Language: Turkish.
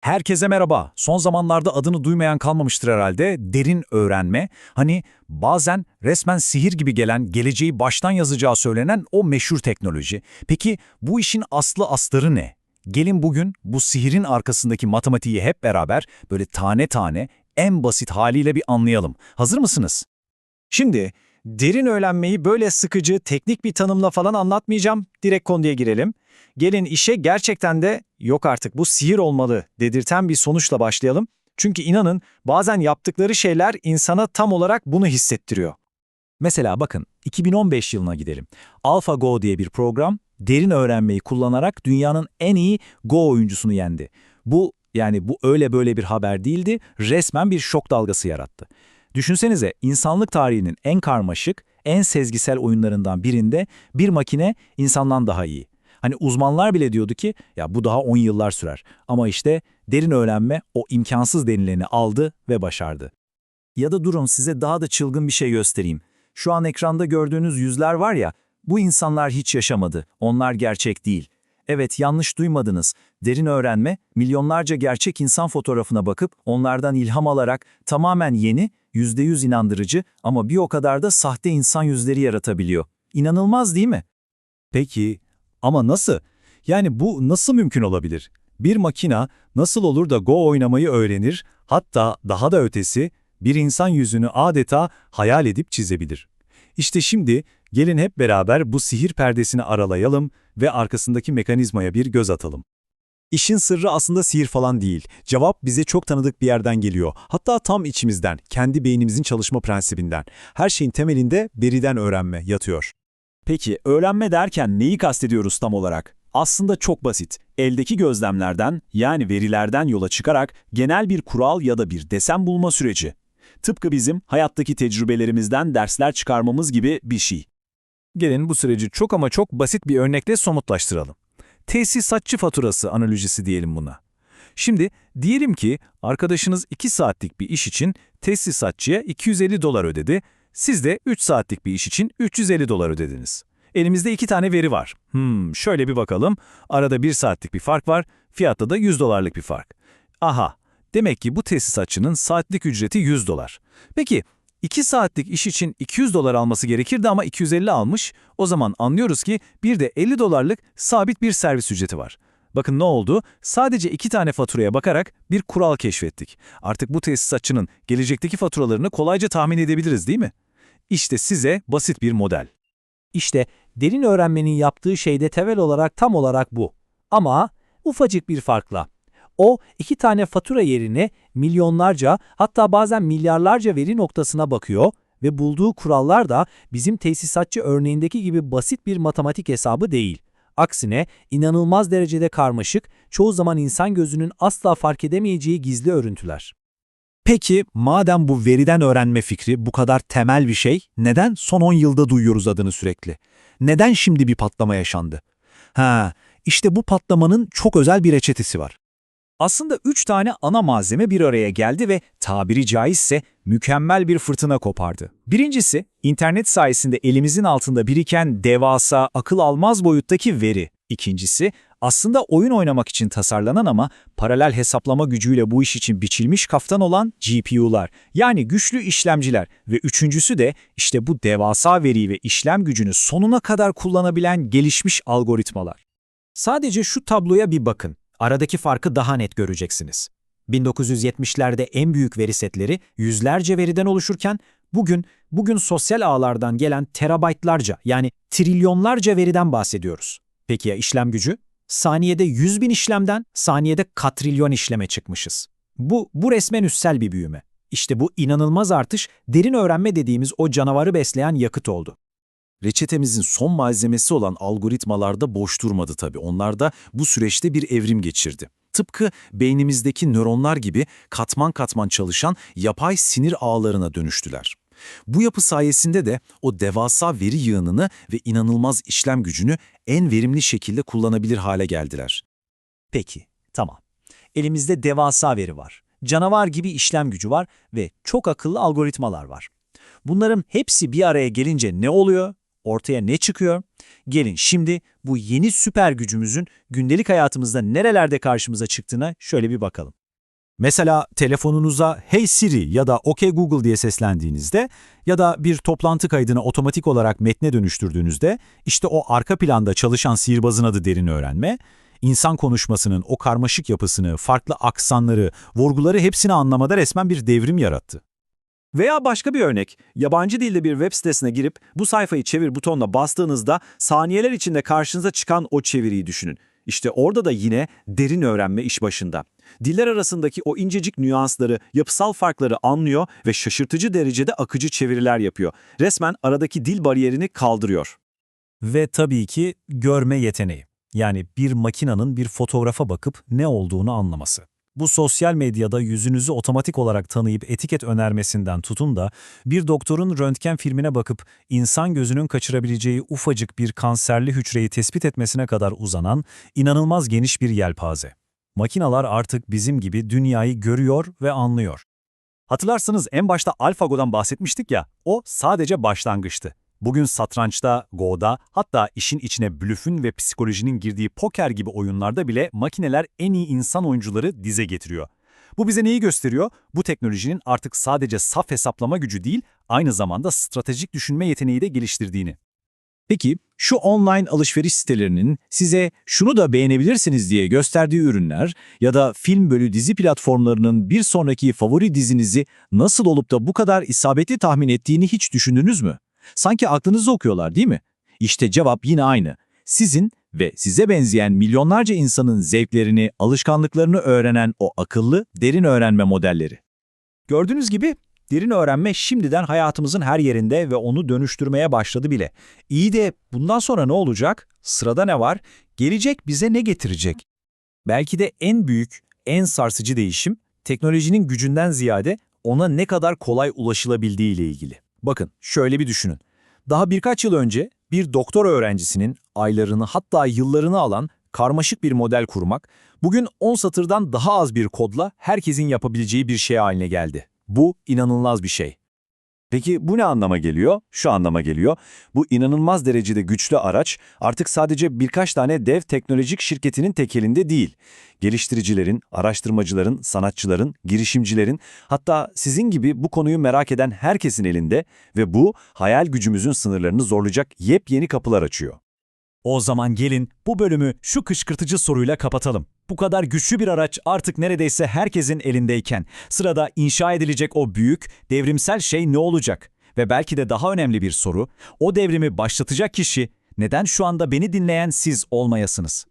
Herkese merhaba. Son zamanlarda adını duymayan kalmamıştır herhalde. Derin öğrenme. Hani bazen resmen sihir gibi gelen, geleceği baştan yazacağı söylenen o meşhur teknoloji. Peki bu işin aslı astarı ne? Gelin bugün bu sihirin arkasındaki matematiği hep beraber böyle tane tane en basit haliyle bir anlayalım. Hazır mısınız? Şimdi derin öğrenmeyi böyle sıkıcı, teknik bir tanımla falan anlatmayacağım. Direkt konuya girelim. Gelin işe gerçekten de yok artık bu sihir olmalı dedirten bir sonuçla başlayalım. Çünkü inanın bazen yaptıkları şeyler insana tam olarak bunu hissettiriyor. Mesela bakın 2015 yılına gidelim. AlphaGo diye bir program derin öğrenmeyi kullanarak dünyanın en iyi Go oyuncusunu yendi. Bu yani bu öyle böyle bir haber değildi, resmen bir şok dalgası yarattı. Düşünsenize insanlık tarihinin en karmaşık, en sezgisel oyunlarından birinde bir makine insandan daha iyi. Hani uzmanlar bile diyordu ki ya bu daha 10 yıllar sürer. Ama işte derin öğrenme o imkansız denileni aldı ve başardı. Ya da durun size daha da çılgın bir şey göstereyim. Şu an ekranda gördüğünüz yüzler var ya, bu insanlar hiç yaşamadı, onlar gerçek değil. Evet yanlış duymadınız. Derin öğrenme, milyonlarca gerçek insan fotoğrafına bakıp onlardan ilham alarak tamamen yeni, %100 inandırıcı ama bir o kadar da sahte insan yüzleri yaratabiliyor. İnanılmaz değil mi? Peki ama nasıl? Yani bu nasıl mümkün olabilir? Bir makina nasıl olur da Go oynamayı öğrenir, hatta daha da ötesi bir insan yüzünü adeta hayal edip çizebilir. İşte şimdi gelin hep beraber bu sihir perdesini aralayalım ve arkasındaki mekanizmaya bir göz atalım. İşin sırrı aslında sihir falan değil. Cevap bize çok tanıdık bir yerden geliyor. Hatta tam içimizden, kendi beynimizin çalışma prensibinden. Her şeyin temelinde beriden öğrenme yatıyor. Peki öğrenme derken neyi kastediyoruz tam olarak? Aslında çok basit. Eldeki gözlemlerden yani verilerden yola çıkarak genel bir kural ya da bir desen bulma süreci. Tıpkı bizim hayattaki tecrübelerimizden dersler çıkarmamız gibi bir şey. Gelin bu süreci çok ama çok basit bir örnekle somutlaştıralım. Tesisatçı faturası analojisi diyelim buna. Şimdi diyelim ki arkadaşınız 2 saatlik bir iş için tesisatçıya 250 dolar ödedi, siz de 3 saatlik bir iş için 350 dolar ödediniz. Elimizde iki tane veri var. Hmm, şöyle bir bakalım. Arada 1 saatlik bir fark var, fiyatta da 100 dolarlık bir fark. Aha, demek ki bu tesisatçının saatlik ücreti 100 dolar. Peki 2 saatlik iş için 200 dolar alması gerekirdi ama 250 almış. O zaman anlıyoruz ki bir de 50 dolarlık sabit bir servis ücreti var. Bakın ne oldu? Sadece iki tane faturaya bakarak bir kural keşfettik. Artık bu tesisatçının gelecekteki faturalarını kolayca tahmin edebiliriz değil mi? İşte size basit bir model. İşte derin öğrenmenin yaptığı şey de temel olarak tam olarak bu. Ama ufacık bir farkla. O iki tane fatura yerine milyonlarca hatta bazen milyarlarca veri noktasına bakıyor ve bulduğu kurallar da bizim tesisatçı örneğindeki gibi basit bir matematik hesabı değil. Aksine inanılmaz derecede karmaşık, çoğu zaman insan gözünün asla fark edemeyeceği gizli örüntüler. Peki madem bu veriden öğrenme fikri bu kadar temel bir şey, neden son 10 yılda duyuyoruz adını sürekli? Neden şimdi bir patlama yaşandı? Ha, işte bu patlamanın çok özel bir reçetesi var. Aslında üç tane ana malzeme bir araya geldi ve tabiri caizse mükemmel bir fırtına kopardı. Birincisi, internet sayesinde elimizin altında biriken devasa, akıl almaz boyuttaki veri. İkincisi, aslında oyun oynamak için tasarlanan ama paralel hesaplama gücüyle bu iş için biçilmiş kaftan olan GPU'lar, yani güçlü işlemciler ve üçüncüsü de işte bu devasa veriyi ve işlem gücünü sonuna kadar kullanabilen gelişmiş algoritmalar. Sadece şu tabloya bir bakın. Aradaki farkı daha net göreceksiniz. 1970'lerde en büyük veri setleri yüzlerce veriden oluşurken bugün bugün sosyal ağlardan gelen terabaytlarca yani trilyonlarca veriden bahsediyoruz. Peki ya işlem gücü? Saniyede 100 bin işlemden saniyede katrilyon işleme çıkmışız. Bu, bu resmen üssel bir büyüme. İşte bu inanılmaz artış derin öğrenme dediğimiz o canavarı besleyen yakıt oldu. Reçetemizin son malzemesi olan algoritmalar da boş durmadı tabii. Onlar da bu süreçte bir evrim geçirdi. Tıpkı beynimizdeki nöronlar gibi katman katman çalışan yapay sinir ağlarına dönüştüler. Bu yapı sayesinde de o devasa veri yığınını ve inanılmaz işlem gücünü en verimli şekilde kullanabilir hale geldiler. Peki, tamam. Elimizde devasa veri var. Canavar gibi işlem gücü var ve çok akıllı algoritmalar var. Bunların hepsi bir araya gelince ne oluyor? Ortaya ne çıkıyor? Gelin şimdi bu yeni süper gücümüzün gündelik hayatımızda nerelerde karşımıza çıktığına şöyle bir bakalım. Mesela telefonunuza Hey Siri ya da OK Google diye seslendiğinizde ya da bir toplantı kaydını otomatik olarak metne dönüştürdüğünüzde işte o arka planda çalışan sihirbazın adı derin öğrenme, insan konuşmasının o karmaşık yapısını, farklı aksanları, vurguları hepsini anlamada resmen bir devrim yarattı. Veya başka bir örnek, yabancı dilde bir web sitesine girip bu sayfayı çevir butonuna bastığınızda saniyeler içinde karşınıza çıkan o çeviriyi düşünün. İşte orada da yine derin öğrenme iş başında. Diller arasındaki o incecik nüansları, yapısal farkları anlıyor ve şaşırtıcı derecede akıcı çeviriler yapıyor. Resmen aradaki dil bariyerini kaldırıyor. Ve tabii ki görme yeteneği. Yani bir makinanın bir fotoğrafa bakıp ne olduğunu anlaması. Bu sosyal medyada yüzünüzü otomatik olarak tanıyıp etiket önermesinden tutun da bir doktorun röntgen filmine bakıp insan gözünün kaçırabileceği ufacık bir kanserli hücreyi tespit etmesine kadar uzanan inanılmaz geniş bir yelpaze. Makinalar artık bizim gibi dünyayı görüyor ve anlıyor. Hatırlarsanız en başta AlphaGo'dan bahsetmiştik ya, o sadece başlangıçtı. Bugün satrançta, Go'da, hatta işin içine blöfün ve psikolojinin girdiği poker gibi oyunlarda bile makineler en iyi insan oyuncuları dize getiriyor. Bu bize neyi gösteriyor? Bu teknolojinin artık sadece saf hesaplama gücü değil, aynı zamanda stratejik düşünme yeteneği de geliştirdiğini. Peki şu online alışveriş sitelerinin size şunu da beğenebilirsiniz diye gösterdiği ürünler ya da film bölü dizi platformlarının bir sonraki favori dizinizi nasıl olup da bu kadar isabetli tahmin ettiğini hiç düşündünüz mü? Sanki aklınızı okuyorlar değil mi? İşte cevap yine aynı. Sizin ve size benzeyen milyonlarca insanın zevklerini, alışkanlıklarını öğrenen o akıllı, derin öğrenme modelleri. Gördüğünüz gibi derin öğrenme şimdiden hayatımızın her yerinde ve onu dönüştürmeye başladı bile. İyi de bundan sonra ne olacak? Sırada ne var? Gelecek bize ne getirecek? Belki de en büyük, en sarsıcı değişim teknolojinin gücünden ziyade ona ne kadar kolay ulaşılabildiği ile ilgili. Bakın şöyle bir düşünün. Daha birkaç yıl önce bir doktor öğrencisinin aylarını hatta yıllarını alan karmaşık bir model kurmak, bugün 10 satırdan daha az bir kodla herkesin yapabileceği bir şey haline geldi. Bu inanılmaz bir şey. Peki bu ne anlama geliyor? Şu anlama geliyor. Bu inanılmaz derecede güçlü araç artık sadece birkaç tane dev teknolojik şirketinin tekelinde değil. Geliştiricilerin, araştırmacıların, sanatçıların, girişimcilerin hatta sizin gibi bu konuyu merak eden herkesin elinde ve bu hayal gücümüzün sınırlarını zorlayacak yepyeni kapılar açıyor. O zaman gelin bu bölümü şu kışkırtıcı soruyla kapatalım. Bu kadar güçlü bir araç artık neredeyse herkesin elindeyken sırada inşa edilecek o büyük, devrimsel şey ne olacak? Ve belki de daha önemli bir soru, o devrimi başlatacak kişi neden şu anda beni dinleyen siz olmayasınız?